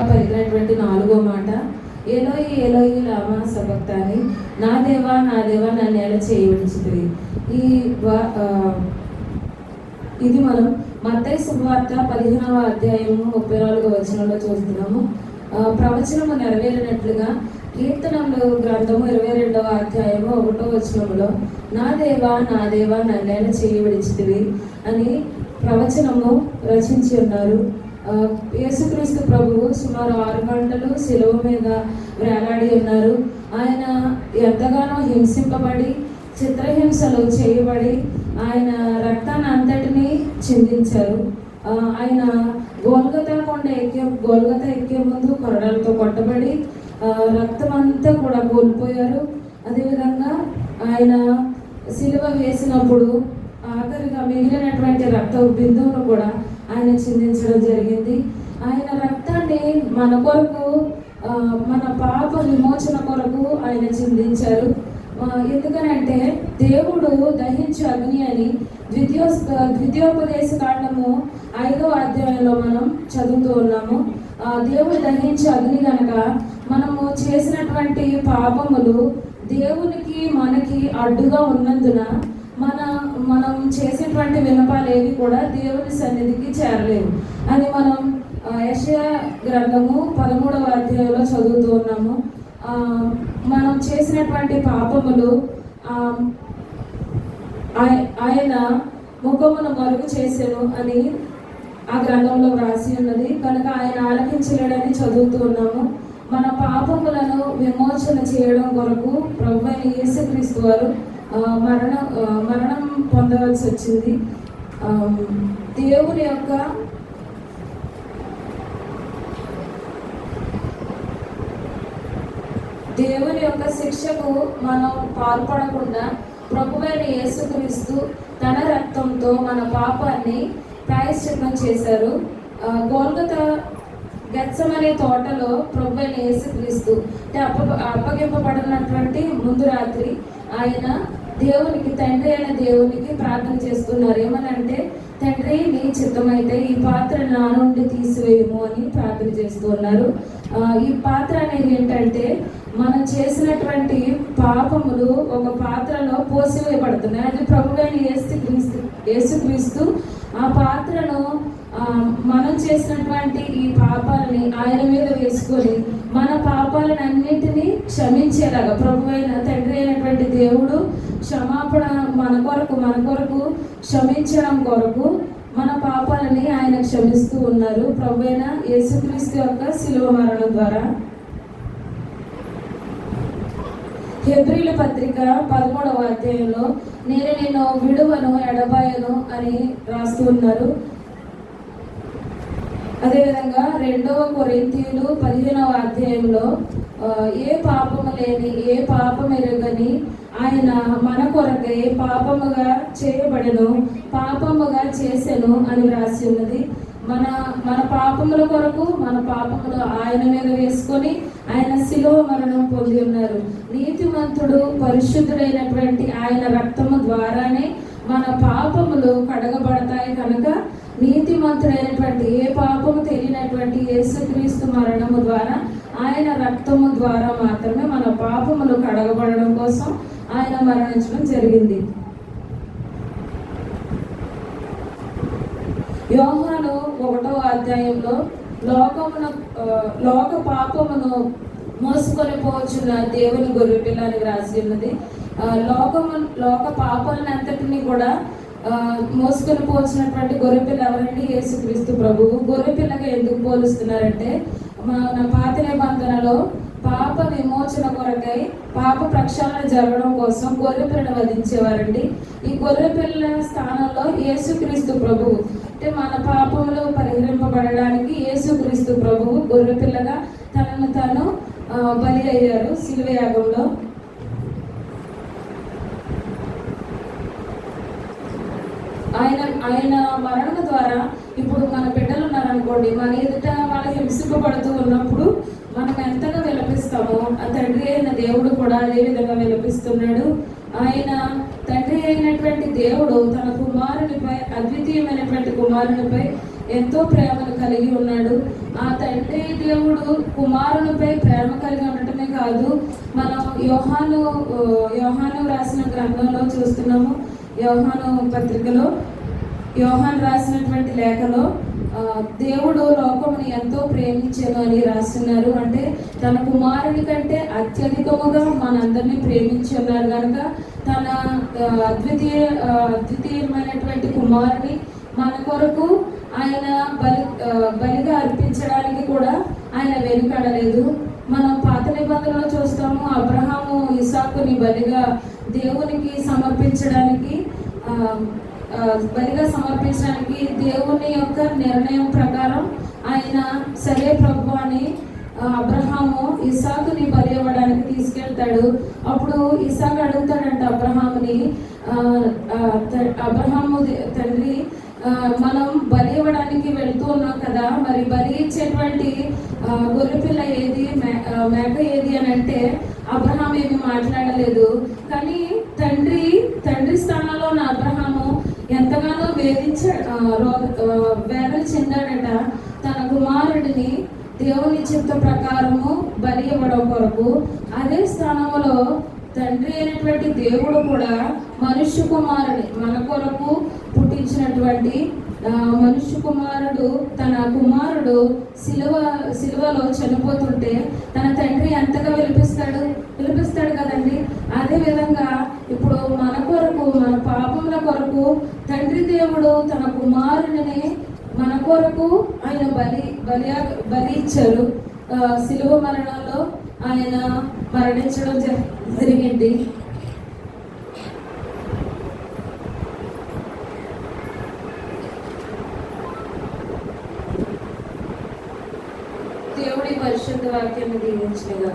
పలికినటువంటి నాలుగో మాట ఏలోయి ఏలోయి లామా సభక్తాని నా దేవా నా దేవా నన్ను ఎలా చేయవలసింది ఈ వా- ఇది మనం మత్తయ్య శుభవార్త పదిహేనవ అధ్యాయము ముప్పై నాలుగో వచనంలో చూస్తున్నాము. ప్రవచనము నెరవేరినట్లుగా కీర్తనములు గ్రంథము ఇరవై రెండవ అధ్యాయము ఒకటో వచనములో నా దేవా నా దేవా నన్నైనా చేయి విడిచితివి అని ప్రవచనము రచించి ఉన్నారు. యేసుక్రీస్తు ప్రభువు సుమారు ఆరు గంటలు సెలవు మీద వేలాడి ఉన్నారు. ఆయన ఎంతగానో హింసింపబడి చిత్రహింసలు చేయబడి ఆయన రక్తాన్ని అంతటినీ చిందించారు. ఆయన గోల్గతా కొండ ఎక్కే గోల్గతా ఎక్కే ముందు కొరడాలతో కొట్టబడి రక్తం అంతా కూడా కోల్పోయారు. అదేవిధంగా ఆయన సిలువ వేసినప్పుడు ఆఖరిగా మిగిలినటువంటి రక్త బిందువును కూడా ఆయన చిందించడం జరిగింది. ఆయన రక్తాన్ని మన కొరకు మన పాప విమోచన కొరకు ఆయన చిందించారు. ఎందుకనంటే దేవుడు దహించు అగ్ని అని ద్వితీయో ద్వితీయోపదేశ కాండము ఐదో అధ్యాయంలో మనం చదువుతూ ఉన్నాము. దేవుడు దహించు అగ్ని కనుక మనము చేసినటువంటి పాపములు దేవునికి మనకి అడ్డుగా ఉన్నందున మన మనం చేసేటువంటి వినపాలు ఏవి కూడా దేవుని సన్నిధికి చేరలేవు. అని మనం యషయా గ్రంథము పదమూడవ అధ్యాయంలో చదువుతూ ఉన్నాము. మనం చేసినటువంటి పాపములు ఆయ- ఆయన ముఖమును మరుగు చేశాను అని ఆ గ్రంథంలో వ్రాసి ఉన్నది. కనుక ఆయన ఆలకించలేడని చదువుతూ ఉన్నాము. మన పాపములను విమోచన చేయడం కొరకు ప్రభు అయిన యేసుక్రీస్తు వారు మరణం మరణం పొందవలసి వచ్చింది. దేవుని యొక్క దేవుని యొక్క శిక్షకు మనం పాల్పడకుండా ప్రభువైన యేసుక్రీస్తు తన రక్తంతో మన పాపాన్ని ప్రాయశ్చిత్తం చేశారు. గోల్గత గచ్చమనే తోటలో ప్రభువైన యేసుక్రీస్తు అంటే అప్ప అప్పగింపబడినటువంటి ముందు రాత్రి ఆయన దేవునికి తండ్రి అయిన దేవునికి ప్రార్థన చేస్తున్నారు ఏమనంటే తండ్రి నీ చిత్తమైతే ఈ పాత్ర నా నుండి తీసివేయము అని ప్రార్థన చేస్తున్నారు. ఈ పాత్ర అనేది ఏంటంటే మనం చేసినటువంటి పాపములు ఒక పాత్రలో పోసివేయబడుతున్నాయి. అది ప్రభువైన యేసు క్రీస్తు యేసుక్రీస్తు ఆ పాత్రను మనం చేసినటువంటి ఈ పాపాలని ఆయన మీద వేసుకొని మన పాపాలన్నింటినీ క్షమించేలాగా ప్రభు అయిన తండ్రి అయినటువంటి దేవుడు క్షమాపణ మన కొరకు మన కొరకు క్షమించడం కొరకు మన పాపాలని ఆయన క్షమిస్తూ ఉన్నారు. ప్రభు అయిన యేసుక్రీస్తు యొక్క శిలువ మరణం ద్వారా. హెబ్రిల పత్రిక పదమూడవ అధ్యాయంలో నేను నిన్ను విడువను ఎడబాయను అని రాస్తూ ఉన్నారు. అదేవిధంగా రెండవ కొరింతీయులు పదిహేనవ అధ్యాయంలో ఏ పాపము లేని ఏ పాపం ఎరుగని ఆయన మన కొరకై పాపముగా చేయబడను పాపముగా చేసెను అని వ్రాసి ఉన్నది. మన మన పాపముల కొరకు మన పాపములు ఆయన మీద వేసుకొని ఆయన శిలో మరణం పొంది ఉన్నారు. నీతిమంతుడు పరిశుద్ధుడైనటువంటి ఆయన రక్తము ద్వారానే మన పాపములు కడగబడతాయి కనుక నీతిమంతుడైనటువంటి ఏ పాపము తెలియనటువంటి యేసుక్రీస్తు మరణము ద్వారా ఆయన రక్తము ద్వారా మాత్రమే మన పాపములు కడగబడడం కోసం ఆయన మరణించడం జరిగింది. యోహాను ఒకటో అధ్యాయంలో లోకమున లోక పాపమును మోసుకొని పోవచ్చున్న దేవుని గొర్రెపిల్ల అని రాసి ఉన్నది. లోకము లోక పాపాలను అంతటినీ కూడా మోసుకొని పోల్చినటువంటి గొర్రెపిల్ల ఎవరండి? యేసుక్రీస్తు ప్రభువు. గొర్రెపిల్లగా ఎందుకు పోలుస్తున్నారంటే మన పాత నిబంధనలో పాప విమోచన కొరకై పాప ప్రక్షాళన జరగడం కోసం గొర్రెపిల్లను వధించేవారండి. ఈ గొర్రెపిల్ల స్థానంలో యేసుక్రీస్తు ప్రభువు. అంటే మన పాపంలో పరిహరింపబడడానికి యేసుక్రీస్తు ప్రభువు గొర్రెపిల్లగా తనను తాను బలి అయ్యారు. శిలువ యాగంలో ఆయన మరణం ద్వారా ఇప్పుడు మన బిడ్డలు ఉన్నారనుకోండి మన ఎదుట వాళ్ళు హింసింపబడుతూ ఉన్నప్పుడు మనం ఎంతగా విలపిస్తామో ఆ తండ్రి అయిన దేవుడు కూడా అదే విధంగా విలపిస్తున్నాడు. ఆయన తండ్రి అయినటువంటి దేవుడు తన కుమారునిపై అద్వితీయమైనటువంటి కుమారునిపై ఎంతో ప్రేమను కలిగి ఉన్నాడు. ఆ తండ్రి దేవుడు కుమారునిపై ప్రేమ కలిగి ఉండటమే కాదు మనం యోహాను యోహాను రాసిన గ్రంథంలో చూస్తున్నాము యోహాను పత్రికలో యోహాన్ రాసినటువంటి లేఖలో దేవుడు లోకముని ఎంతో ప్రేమించాను అని రాస్తున్నారు. అంటే తన కుమారుని కంటే అత్యధికముగా మనందరినీ ప్రేమించున్నారు కనుక తన అద్వితీయ అద్వితీయమైనటువంటి కుమారుని మన కొరకు ఆయన బలి బలిగా అర్పించడానికి కూడా ఆయన వెనుకడలేదు. మనం పాత నిబంధనలో చూస్తాము అబ్రహాము ఇసాకుని బలిగా దేవునికి సమర్పించడానికి బలిగా సమర్పించడానికి దేవుని యొక్క నిర్ణయం ప్రకారం ఆయన సరే ప్రభు అని అబ్రహాము ఇసాకుని బలి ఇవ్వడానికి తీసుకెళ్తాడు. అప్పుడు ఇసాక్ అడుగుతాడంట అబ్రహాముని త- అబ్రహాము తండ్రి మనం బలి ఇవ్వడానికి వెళ్తూ ఉన్నాం కదా మరి బలి ఇచ్చేటువంటి గొర్రెపిల్ల ఏది మే- మేక ఏది అని అంటే అబ్రహాం ఏమి మాట్లాడలేదు. కానీ తండ్రి తండ్రి స్థానంలో ఉన్న అబ్రహాము ఎంతగానో వేధించ రో- వేదన చెందాడట. తన కుమారుడిని దేవుని చిత్త ప్రకారము బలి ఇవ్వడం కొరకు అదే స్థానంలో తండ్రి అయినటువంటి దేవుడు కూడా మనుష్య కుమారుని మన కొరకు పుట్టించినటువంటి మనుష్య కుమారుడు తన కుమారుడు సిలువ సిలువలో చనిపోతుంటే తన తండ్రి ఎంతగా విలిపిస్తాడు? విలిపిస్తాడు కదండి. అదే విధంగా ఇప్పుడు మన కొరకు మన పాపముల కొరకు తండ్రి దేవుడు తన కుమారుని మన కొరకు ఆయన బలి బలి బలి ఇచ్చారు సిలువ మరణంలో ఆయన మరణించడం జరిగింది. దేవుడి పరిశుద్ధ వాక్యాన్ని దీవించగా